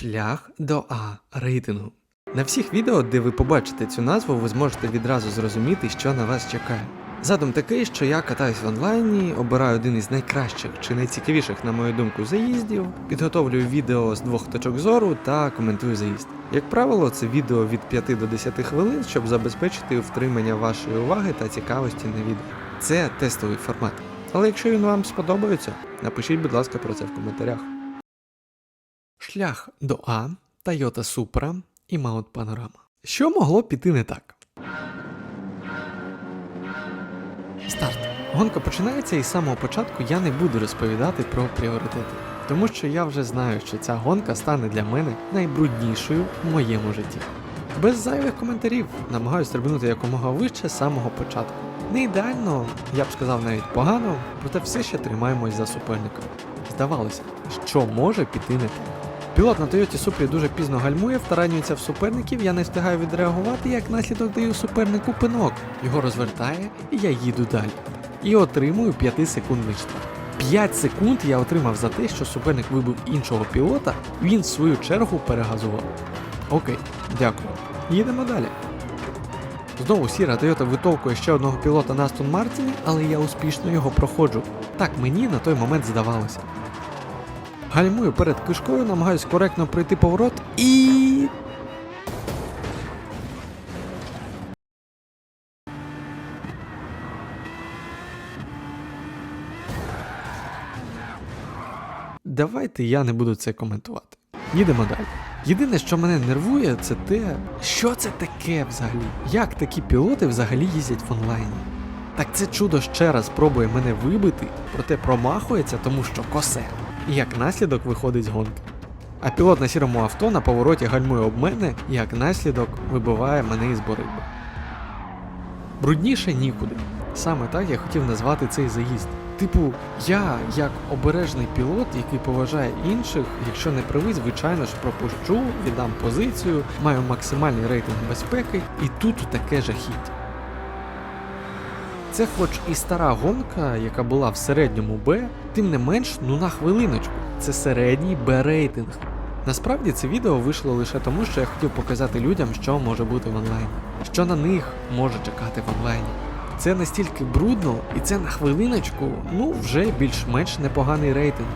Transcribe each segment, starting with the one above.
Шлях до А рейтингу. На всіх відео, де ви побачите цю назву, ви зможете відразу зрозуміти, що на вас чекає. Задум такий, що я катаюсь в онлайні, обираю один із найкращих чи найцікавіших, на мою думку, заїздів, підготовлюю відео з двох точок зору та коментую заїзд. Як правило, це відео від 5 до 10 хвилин, щоб забезпечити втримання вашої уваги та цікавості на відео. Це тестовий формат. Але якщо він вам сподобається, напишіть, будь ласка, про це в коментарях. Шлях до А, Toyota Supra і Mount Panorama. Що могло піти не так? Старт. Гонка починається і з самого початку я не буду розповідати про пріоритети, тому що я вже знаю, що ця гонка стане для мене найбруднішою в моєму житті. Без зайвих коментарів намагаюся стрибнути якомога вище з самого початку. Не ідеально, я б сказав навіть погано, проте все ще тримаємось за суперником. Здавалося, що може піти не так. Пілот на Toyota Supra дуже пізно гальмує, втаранюється в суперників, я не встигаю відреагувати, як наслідок даю супернику пинок. Його розвертає, і я їду далі. І отримую 5-секундний штраф. 5 секунд я отримав за те, що суперник вибив іншого пілота, він в свою чергу перегазував. Окей, дякую. Їдемо далі. Знову сіра Toyota витовкує ще одного пілота на Астон Мартіні, але я успішно його проходжу. Так мені на той момент здавалося. Гальмую перед кишкою, намагаюсь коректно пройти поворот і. Давайте я не буду це коментувати. Їдемо далі. Єдине, що мене нервує, це те, що це таке взагалі. Як такі пілоти взагалі їздять в онлайні? Так це чудо ще раз пробує мене вибити, проте промахується, тому що косе. І як наслідок виходить з гонки. А пілот на сірому авто на повороті гальмує об мене і як наслідок вибиває мене із боротьби. Брудніше нікуди. Саме так я хотів назвати цей заїзд. Типу, я, як обережний пілот, який поважає інших, якщо не правий, звичайно ж пропущу, віддам позицію, маю максимальний рейтинг безпеки, і тут таке жахіття. Це хоч і стара гонка, яка була в середньому Б, тим не менш, ну на хвилиночку, це середній Б рейтинг. Насправді це відео вийшло лише тому, що я хотів показати людям, що може бути в онлайні, що на них може чекати в онлайні. Це настільки брудно, і це на хвилиночку, ну вже більш-менш непоганий рейтинг.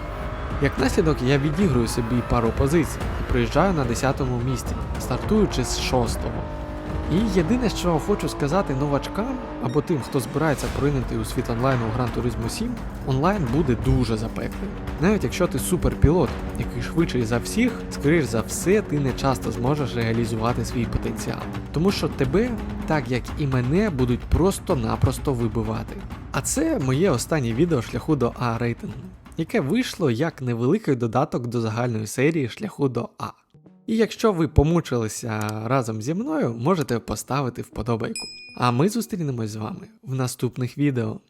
Як наслідок, я відіграю собі пару позицій і приїжджаю на 10-му місці, стартуючи з 6-го. І єдине, що хочу сказати новачкам або тим, хто збирається поринути у світ онлайну у Gran Turismo 7, онлайн буде дуже запеклий. Навіть якщо ти суперпілот, який швидший за всіх, скоріш за все, ти не часто зможеш реалізувати свій потенціал. Тому що тебе, так як і мене, будуть просто-напросто вибивати. А це моє останнє відео шляху до А рейтингу, яке вийшло як невеликий додаток до загальної серії шляху до А. І якщо ви помучилися разом зі мною, можете поставити вподобайку. А ми зустрінемось з вами в наступних відео.